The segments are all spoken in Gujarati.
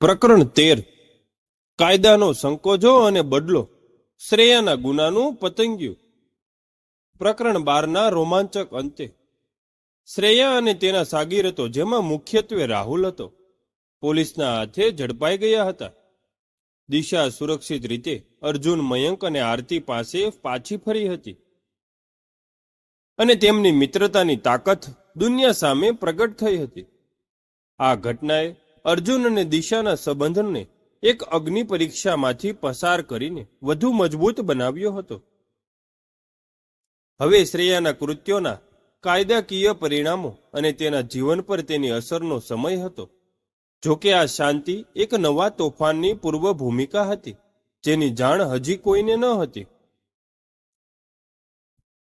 પ્રકરણ તેર. કાયદાનો સંકોચો અને બદલો. શ્રેયાના ગુનાનું પતંગિયું. પ્રકરણ બારના રોમાંચક અંતે. શ્રેયા અને તેના સાગીરતો જેમાં મુખ્યત્વે રાહુલ હતો, પોલીસના હાથે ઝડપાઈ ગયા હતા. દિશા સુરક્ષિત રીતે અર્જુન મયંક અને આરતી પાસે પાછી ફરી હતી. અને તેમની મિત્રતાની તાકાત દુનિયા સામે પ્રગટ થઈ હતી. આ ઘટનાએ અર્જુન અને દિશાના સંબંધને એક અગ્નિ પરીક્ષામાંથી પસાર કરીને વધુ મજબૂત બનાવ્યો હતો. હવે શ્રેયાના કૃત્યોના કાયદાકીય પરિણામો અને તેના જીવન પર તેની અસરનો સમય હતો. જોકે આ શાંતિ એક નવા તોફાનની પૂર્વ ભૂમિકા હતી, જેની જાણ હજી કોઈને ન હતી.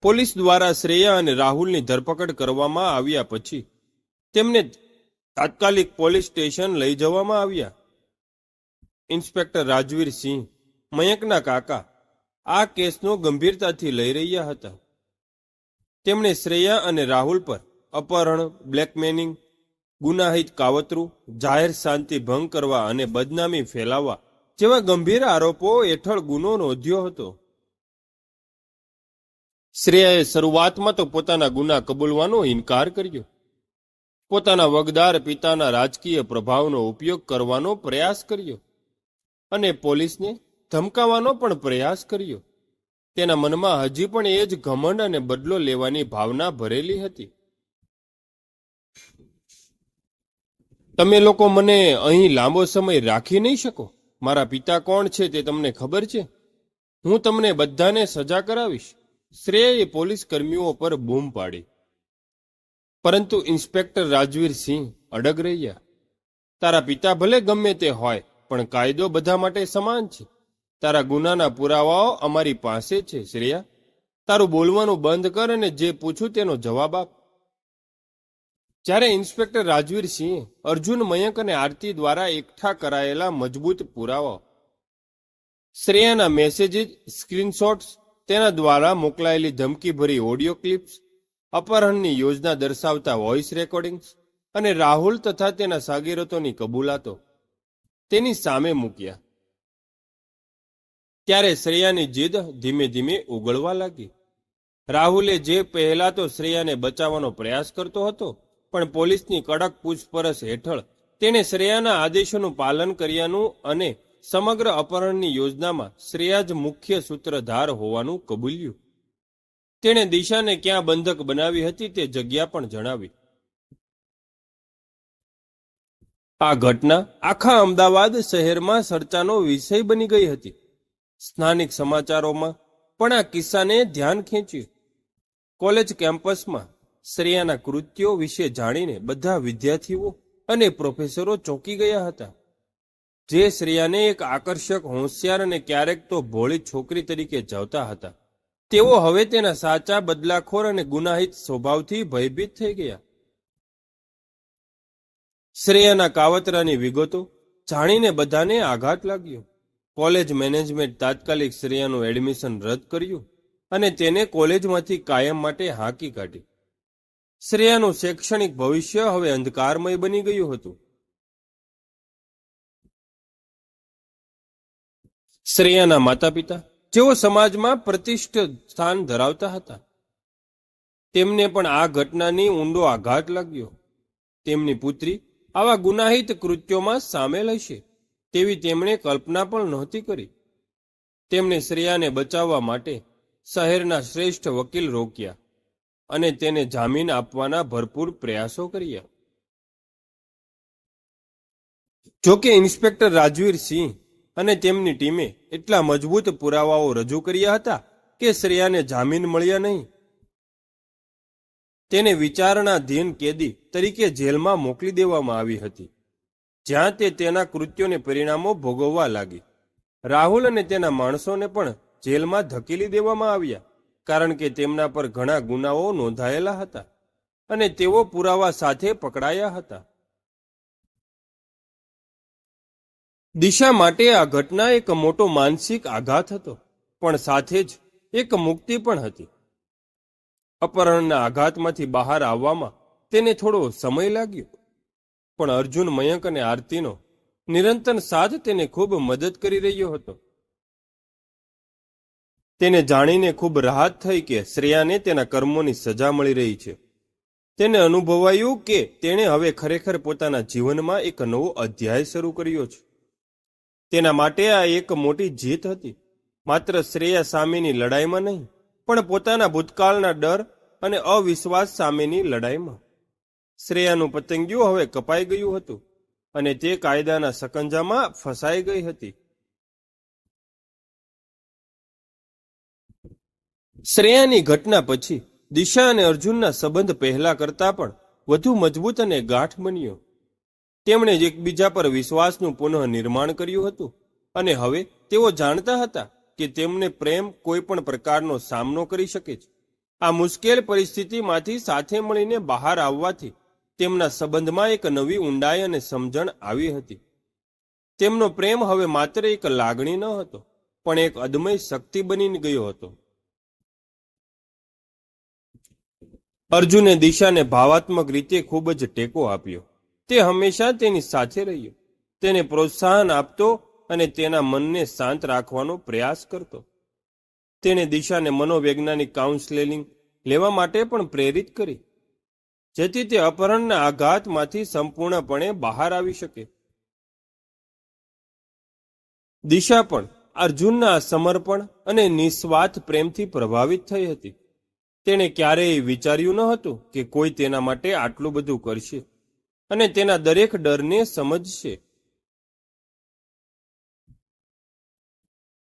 પોલીસ દ્વારા શ્રેયા અને રાહુલની ધરપકડ કરવામાં આવ્યા પછી તેમને તાત્કાલિક પોલીસ સ્ટેશન લઈ જવામાં આવ્યા. ઇન્સ્પેક્ટર રાજવીર સિંહ, મયંકના કાકા આ કેસનો ગંભીરતાથી લઈ રહ્યા હતા. તેમણે શ્રેયા અને રાહુલ પર અપહરણ બ્લેકમેનિંગ ગુનાહિત કાવતરું, જાહેર શાંતિ ભંગ કરવા અને બદનામી ફેલાવવા જેવા ગંભીર આરોપો હેઠળ ગુનો નોંધ્યો હતો. શ્રેયાએ શરૂઆતમાં તો પોતાના ગુના કબૂલવાનો ઇનકાર કર્યો. પોતાના વગદાર પિતાના રાજકીય પ્રભાવનો ઉપયોગ કરવાનો પ્રયાસ કર્યો અને પોલીસને ધમકાવવાનો પણ પ્રયાસ કર્યો. તેના મનમાં હજી પણ એ જ ઘમંડ અને બદલો લેવાની ભાવના ભરેલી હતી. તમે લોકો મને અહીં લાંબો સમય રાખી નહીં શકો? મારા પિતા કોણ છે તે તમને ખબર છે? હું તમને બધાને સજા કરાવીશ. શ્રેયએ પોલીસ કર્મીઓ પર બૂમ પાડી. પરંતુ ઇન્સ્પેક્ટર રાજવીર સિંહ અડગ રહ્યા. તારા પિતા ભલે ગમે તે હોય, પણ કાયદો બધા માટે સમાન છે. તારા ગુનાના પુરાવાઓ અમારી પાસે છે, શ્રેયા. તારું બોલવાનું બંધ કર અને જે પૂછું તેનો જવાબ આપ. જ્યારે ઇન્સ્પેક્ટર રાજવીર સિંહે અર્જુન મયંક અને આરતી દ્વારા એકઠા કરાયેલા મજબૂત પુરાવા શ્રેયાના મેસેજીસ, સ્ક્રીનશોટ્સ, તેના દ્વારા મોકલાયેલી ધમકીભરી ઓડિયો ક્લિપ્સ અપહરણની યોજના દર્શાવતા વોઇસ રેકોર્ડિંગ્સ અને રાહુલ તથા તેના સાગીરતોની કબૂલાતો તેની સામે મૂક્યા. ત્યારે શ્રેયાની જીદ ધીમે ધીમે ઉગળવા લાગી. રાહુલે જે પહેલા તો શ્રેયાને બચાવવાનો પ્રયાસ કરતો હતો, પણ પોલીસની કડક પૂછપરછ હેઠળ તેણે શ્રેયાના આદેશોનું પાલન કર્યાનું અને સમગ્ર અપહરણની યોજનામાં શ્રેયા જ મુખ્ય સૂત્રધાર હોવાનું કબૂલ્યું. તેણે દિશાને ક્યાં બંધક બનાવી હતી તે જગ્યા પણ જણાવી. આ ઘટના આખા અમદાવાદ શહેરમાં ચર્ચાનો વિષય બની ગઈ હતી. સ્થાનિક સમાચારોમાં પણ આ કિસ્સાને ધ્યાન ખેંચ્યું. કોલેજ કેમ્પસમાં શ્રેયાના કૃત્યો વિશે જાણીને બધા વિદ્યાર્થીઓ અને પ્રોફેસરો ચોંકી ગયા હતા. જે શ્રેયાને એક આકર્ષક હોશિયાર અને ક્યારેક તો ભોળી છોકરી તરીકે જોતા હતા. તેઓ હવે તેના સાચા, બદલાખોર અને ગુનાહિત સ્વભાવથી ભયભીત થઈ ગયા. શ્રેયાના કાવતરાની વિગતો જાણીને બધાને આઘાત લાગ્યો. કોલેજ મેનેજમેન્ટ તાત્કાલિક શ્રેયાનું એડમિશન રદ કર્યું અને તેને કોલેજમાંથી કાયમ માટે હાંકી કાઢી. શ્રેયાનું શૈક્ષણિક ભવિષ્ય હવે અંધકારમય બની ગયું હતું. શ્રેયાના માતા પિતા જેઓ સમાજમાં પ્રતિષ્ઠિત સ્થાન ધરાવતા હતા. તેમને પણ આ ઘટનાની ઊંડો આઘાત લાગ્યો. તેમની પુત્રી આવા ગુનાહિત કૃત્યોમાં સામેલ હશે તેવી તેમણે કલ્પના પણ નહોતી કરી. તેમણે શ્રેયાને બચાવવા માટે શહેરના શ્રેષ્ઠ વકીલ રોક્યા અને તેને જામીન આપવાના ભરપૂર પ્રયાસો કર્યા. જોકે ઇન્સ્પેક્ટર રાજવીર સિંહ અને તેમની ટીમે એટલા મજબૂત પુરાવાઓ રજૂ કર્યા હતા કે શ્રેયાને જામીન મળ્યા નહીં. તેને વિચારણાધીન કેદી તરીકે જેલમાં મોકલી દેવામાં આવી હતી, જ્યાં તે તેના કૃત્યોને પરિણામો ભોગવવા લાગી. રાહુલ અને તેના માણસોને પણ જેલમાં ધકેલી દેવામાં આવ્યા, કારણ કે તેમના પર ઘણા ગુનાઓ નોંધાયેલા હતા અને તેઓ પુરાવા સાથે પકડાયા હતા. દિશા માટે આ ઘટના એક મોટો માનસિક આઘાત હતો, પણ સાથે જ એક મુક્તિ પણ હતી. અપહરણના આઘાતમાંથી બહાર આવવામાં તેને થોડો સમય લાગ્યો, પણ અર્જુન મયંક અને આરતીનો નિરંતર સાથ તેને ખૂબ મદદ કરી રહ્યો હતો. તેને જાણીને ખૂબ રાહત થઈ કે શ્રેયાને તેના કર્મોની સજા મળી રહી છે. તેને અનુભવાયું કે તેણે હવે ખરેખર પોતાના જીવનમાં એક નવો અધ્યાય શરૂ કર્યો છે. તેના માટે આ એક મોટી જીત હતી. માત્ર શ્રેયા સામેની લડાઈમાં નહીં, પણ પોતાના ભૂતકાળના ડર અને અવિશ્વાસ સામેની લડાઈમાં. શ્રેયાનું પતંગિયું હવે કપાઈ ગયું હતું અને તે કાયદાના સકંજામાં ફસાઈ ગઈ હતી. શ્રેયાની ઘટના પછી દિશા અને અર્જુનના સંબંધ પહેલા કરતા પણ વધુ મજબૂત અને ગાંઠ બન્યો. તેમણે જ એકબીજા પર વિશ્વાસનું પુનઃ નિર્માણ કર્યું હતું. અને હવે તેઓ જાણતા હતા કે તેમને પ્રેમ કોઈ પણ પ્રકારનો સામનો કરી શકે છે. આ મુશ્કેલ પરિસ્થિતિમાંથી સાથે મળીને બહાર આવવાથી તેમના સંબંધમાં એક નવી ઊંડાઈ અને સમજણ આવી હતી. તેમનો પ્રેમ હવે માત્ર એક લાગણી ન હતો, પણ એક અદમય શક્તિ બની ગયો હતો. અર્જુને દિશાને ભાવાત્મક રીતે ખૂબ જ ટેકો આપ્યો. તે હંમેશા તેની સાથે રહ્યો. તેને પ્રોત્સાહન આપતો અને તેના મનને શાંત રાખવાનો પ્રયાસ કરતો. તેણે દિશાને મનોવૈજ્ઞાનિક કાઉન્સેલિંગ લેવા માટે પણ પ્રેરિત કરી, જેથી તે અપહરણના આઘાતમાંથી સંપૂર્ણપણે બહાર આવી શકે. દિશા પણ અર્જુનના સમર્પણ અને નિસ્વાર્થ પ્રેમથી પ્રભાવિત થઈ હતી. તેણે ક્યારેય વિચાર્યું ન હતું કે કોઈ તેના માટે આટલું બધું કરશે. અને તેના દરેક ડરને સમજશે.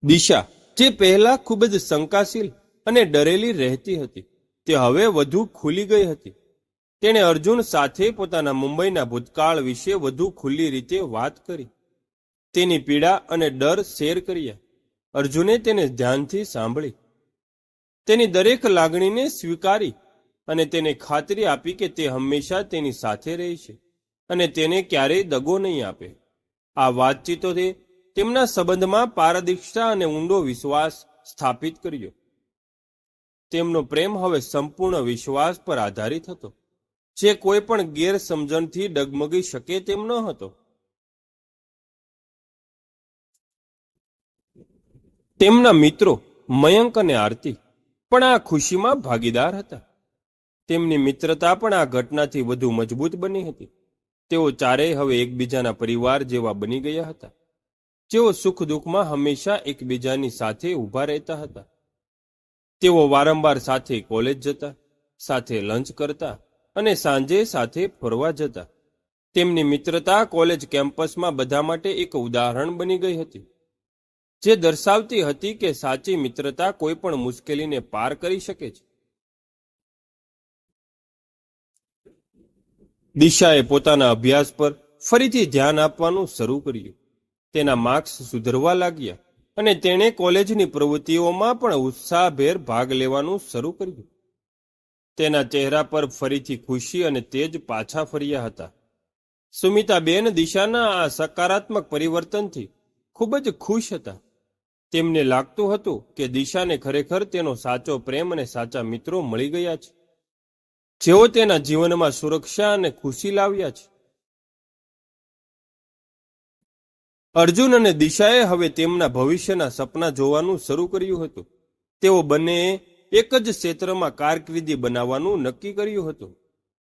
દિશા, જે પહેલા ખૂબ જ શંકાશીલ અને ડરેલી રહેતી હતી, તે હવે વધુ ખુલી ગઈ હતી. તેણે અર્જુન સાથે પોતાના મુંબઈના ભૂતકાળ વિશે વધુ ખુલ્લી રીતે વાત કરી. તેની પીડા અને ડર શેર કર્યા. અર્જુને તેને ધ્યાનથી સાંભળી. તેની દરેક લાગણીને સ્વીકારી અને તેને ખાતરી આપી કે તે હંમેશા તેની સાથે રહેશે. અને તેને ક્યારેય દગો નહીં આપે. આ વાતચીતોથી તેમના સંબંધમાં પારદર્શિતા અને ઊંડો વિશ્વાસ સ્થાપિત કર્યો. તેમનો પ્રેમ હવે સંપૂર્ણ વિશ્વાસ પર આધારિત હતો. જે કોઈ પણ ગેરસમજણથી ડગમગી શકે તેમ ન હતો. તેમના મિત્રો મયંક અને આરતી પણ આ ખુશીમાં ભાગીદાર હતા. તેમની મિત્રતા પણ આ ઘટનાથી વધુ મજબૂત બની હતી. તેઓ ચારેય હવે એકબીજાના પરિવાર જેવા બની ગયા હતા. જેઓ સુખ દુઃખમાં હંમેશા એકબીજાની સાથે ઊભા રહેતા હતા. તેઓ વારંવાર સાથે કોલેજ જતા, સાથે લંચ કરતા અને સાંજે સાથે ફરવા જતા. તેમની મિત્રતા કોલેજ કેમ્પસમાં બધા માટે એક ઉદાહરણ બની ગઈ હતી. જે દર્શાવતી હતી કે સાચી મિત્રતા કોઈ પણ મુશ્કેલીને પાર કરી શકે છે. દિશાએ પોતાના અભ્યાસ પર ફરીથી ધ્યાન આપવાનું શરૂ કર્યું. તેના માર્ક્સ સુધરવા લાગ્યા અને તેણે કોલેજની પ્રવૃત્તિઓમાં પણ ઉત્સાહભેર ભાગ લેવાનું શરૂ કર્યું. તેના ચહેરા પર ફરીથી ખુશી અને તેજ પાછા ફર્યા હતા. સુમિતાબેન દિશાના આ સકારાત્મક પરિવર્તનથી ખૂબ જ ખુશ હતા. તેમને લાગતું હતું કે દિશાને ખરેખર તેનો સાચો પ્રેમ અને સાચા મિત્રો મળી ગયા છે. જેઓ તેના જીવનમાં સુરક્ષા અને ખુશી લાવ્યા છે. અર્જુન અને દિશાએ હવે તેમના ભવિષ્યના સપના જોવાનું શરૂ કર્યું હતું. તેઓ બંને એક જ ક્ષેત્રમાં કારકિર્દી બનાવવાનું નક્કી કર્યું હતું,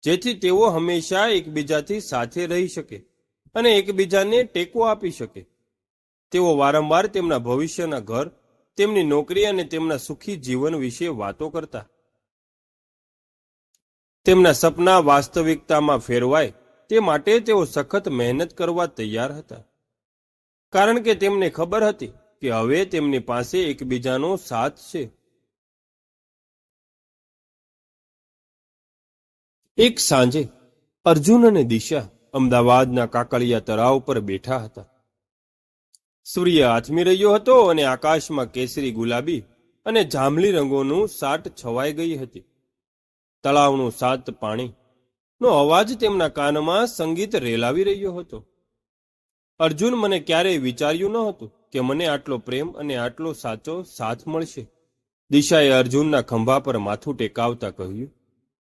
જેથી તેઓ હંમેશા એકબીજાથી સાથે રહી શકે અને એકબીજાને ટેકો આપી શકે. તેઓ વારંવાર તેમના ભવિષ્યના ઘર, તેમની નોકરી અને તેમના સુખી જીવન વિશે વાતો કરતા. તેમના સપના વાસ્તવિકતામાં ફેરવાય તે માટે તેઓ સખત મહેનત કરવા તૈયાર હતા. કારણ કે તેમને ખબર હતી કે હવે તેમની પાસે એકબીજાનો સાથ છે. એક સાંજે અર્જુન અને દિશા અમદાવાદના કાકડિયા તળાવ પર બેઠા હતા. સૂર્ય આથમી રહ્યો હતો અને આકાશમાં કેસરી ગુલાબી અને જાંબલી રંગોનું સાટ છવાઈ ગઈ હતી. તળાવનું સાત પાણી નો અવાજ તેમના કાનમાં સંગીત રેલાવી રહ્યો હતો. અર્જુન મને ક્યારેય વિચાર્યું ન હતું કે મને આટલો પ્રેમ અને આટલો સાચો સાથ મળશે. દિશાએ અર્જુનના ખંભા પર માથું ટેકાવતા કહ્યું,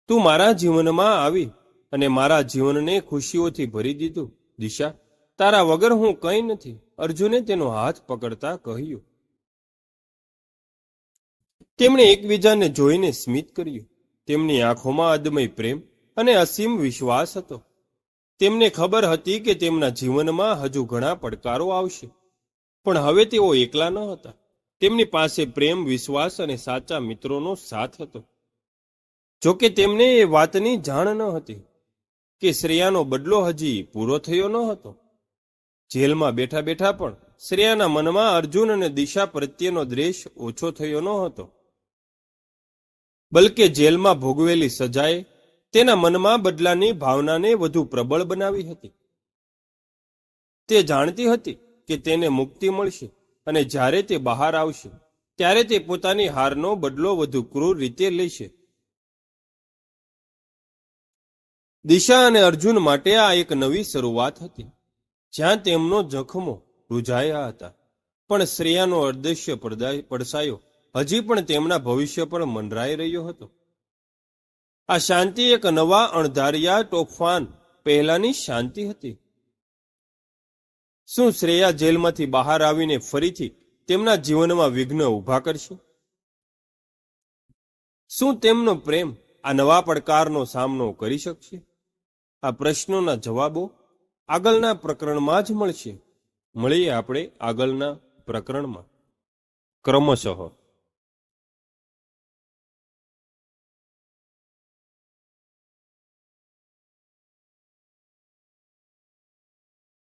તું મારા જીવનમાં આવી અને મારા જીવનને ખુશીઓથી ભરી દીધું, દિશા. તારા વગર હું કંઈ નથી. અર્જુને તેનો હાથ પકડતા કહ્યું. તેમણે એકબીજાને જોઈને સ્મિત કર્યું. તેમની આંખોમાં અદમય પ્રેમ અને અસીમ વિશ્વાસ હતો. તેમને ખબર હતી કે તેમના જીવનમાં હજુ ઘણા પડકારો આવશે. પણ હવે તેઓ એકલા ન હતા. તેમની પાસે પ્રેમ, વિશ્વાસ અને સાચા મિત્રોનો સાથ હતો. જોકે તેમને એ વાતની જાણ ન હતી કે શ્રેયાનો બદલો હજી પૂરો થયો ન હતો. જેલમાં બેઠા બેઠા પણ શ્રેયાના મનમાં અર્જુન અને દિશા પ્રત્યેનો દ્વેષ ઓછો થયો ન હતો. બલકે જેલમાં ભોગવેલી સજાએ તેના મનમાં બદલાની ભાવનાને વધુ પ્રબળ બનાવી હતી. તે જાણતી હતી કે તેને મુક્તિ મળશે અને જ્યારે તે બહાર આવશે, ત્યારે તે પોતાની હારનો બદલો વધુ ક્રૂર રીતે લેશે. દિશા અને અર્જુન માટે આ એક નવી શરૂઆત હતી, જ્યાં તેમનો જખમો રૂઝાયા હતા, પણ શ્રેયાનો પડદા- પડસાયો હજી પણ તેમના ભવિષ્ય પર મંડરાઈ રહ્યો હતો. આ શાંતિ એક નવા અણધાર્યા તોફાન, પહેલાની શાંતિ હતી. શું શ્રેયા જેલમાંથી બહાર આવીને ફરીથી તેમના જીવનમાં વિઘ્ન ઊભા કરશે? શું તેમનો પ્રેમ આ નવા પડકારનો સામનો કરી શકશે? આ પ્રશ્નોના જવાબો આગળના પ્રકરણમાં જ મળશે. મળીએ આપણે આગળના પ્રકરણમાં. ક્રમશઃ